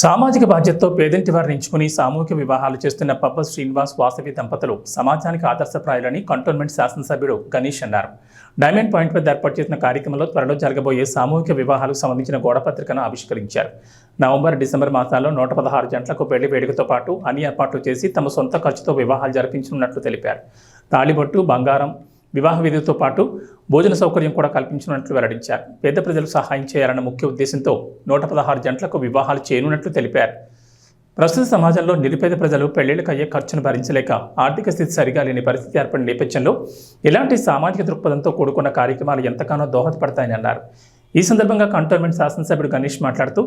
సామాజిక బాధ్యతతో పేదింటి వారిని ఎంచుకుని సామూహిక వివాహాలు చేస్తున్న పబ్బ శ్రీనివాస్ వాసవి దంపతులు సమాజానికి ఆదర్శప్రాయులని కంటోన్మెంట్ శాసనసభ్యుడు గణేష్ అన్నారు. డైమండ్ పాయింట్ వద్ద ఏర్పాటు చేసిన కార్యక్రమంలో త్వరలో జరగబోయే సామూహిక వివాహాలకు సంబంధించిన గోడపత్రికను ఆవిష్కరించారు. నవంబర్ డిసెంబర్ మాసాల్లో నూట పదహారు జంటలకు పెళ్ళి వేడుకతో పాటు అన్ని ఏర్పాట్లు చేసి తమ సొంత ఖర్చుతో వివాహాలు జరిపించనున్నట్లు తెలిపారు. తాళిబొట్టు బంగారం వివాహ విధితో పాటు భోజన సౌకర్యం కూడా కల్పించనున్నట్లు వెల్లడించారు. పేద ప్రజలు సహాయం చేయాలన్న ముఖ్య ఉద్దేశంతో నూట పదహారు జంటలకు వివాహాలు చేయనున్నట్లు తెలిపారు. ప్రస్తుత సమాజంలో నిరుపేద ప్రజలు పెళ్ళిళ్ళకు అయ్యే ఖర్చును భరించలేక ఆర్థిక స్థితి సరిగా లేని పరిస్థితి ఏర్పడిన నేపథ్యంలో ఇలాంటి సామాజిక దృక్పథంతో కూడుకున్న కార్యక్రమాలు ఎంతగానో దోహదపడతాయని అన్నారు. ఈ సందర్భంగా కంటోన్మెంట్ శాసనసభ్యుడు గణేష్ మాట్లాడుతూ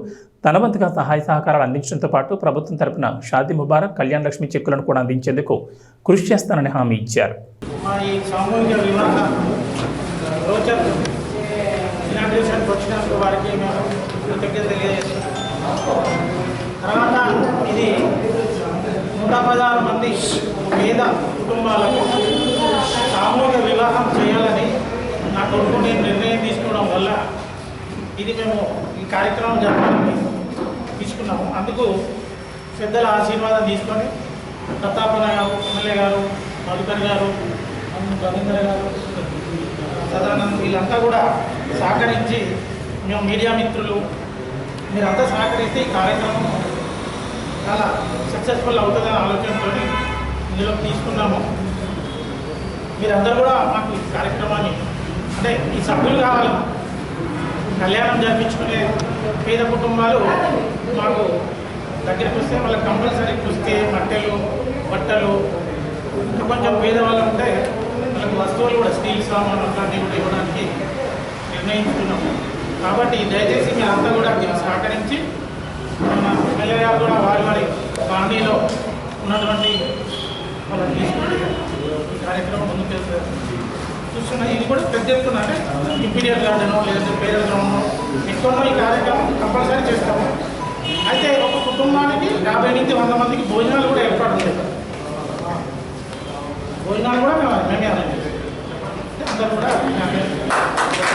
తన వంతుగా సహాయ సహకారాలు అందించడంతో పాటు ప్రభుత్వం తరపున షాదీ ముబారక్ కళ్యాణ లక్ష్మి చెక్కులను కూడా అందించేందుకు కృషి చేస్తానని హామీ ఇచ్చారు. ఈ సామూహిక వివాహ రోజర్ ఇనాగ్రేషన్కి వచ్చినందుకు వారికి మేము కృతజ్ఞత తెలియజేస్తున్నాం. తర్వాత ఇది నూట పదహారు మంది పేద కుటుంబాలకు సామూహిక వివాహం చేయాలని నా కొడుకు నేను నిర్ణయం తీసుకోవడం వల్ల ఇది మేము ఈ కార్యక్రమం జరపాలని తీసుకున్నాము. అందుకు పెద్దల ఆశీర్వాదం తీసుకొని ప్రతాపన గారు ఎమ్మెల్యే గారు మధుకర్ గారు సదానంద్ వీళ్ళంతా కూడా సహకరించి మేము మీడియా మిత్రులు మీరంతా సహకరిస్తే ఈ కార్యక్రమం చాలా సక్సెస్ఫుల్ అవుతుందనే ఆలోచనతో ఇందులో తీసుకున్నాము. మీరందరూ కూడా మాకు ఈ కార్యక్రమాన్ని అంటే ఈ సభ్యులు కావాలి. కళ్యాణం జరిపించుకునే పేద కుటుంబాలు మాకు దగ్గరికి వస్తే వాళ్ళకి కంపల్సరీ కుస్తే మట్టెలు బట్టలు ఇంకా కొంచెం పేదవాళ్ళు ఉంటే వాళ్ళకి వస్తువులు కూడా స్టీల్ సామాన్లు అట్లాంటివి కూడా ఇవ్వడానికి నిర్ణయించుకున్నాము. కాబట్టి దయచేసి మీరంతా కూడా మీరు సహకరించి మన ఎమ్మెల్యే గారు కూడా వారి వారి కాలనీలో ఉన్నటువంటి వాళ్ళని తీసుకుంటే కార్యక్రమం ముందుకు వెళ్తారు చూస్తున్నా ఇది కూడా పెద్ద ఎత్తున అంటే ఇంపీరియర్ గార్డెనో లేదంటే పేదల గ్రౌండ్ ఎక్కడో ఈ కార్యక్రమం కంపల్సరీ చేస్తాము. అయితే ఒక కుటుంబానికి యాభై నుంచి వంద మందికి భోజనాలు కూడా ఏర్పాటు ఉంటాయి भोजनाल में मैंने आने अंदर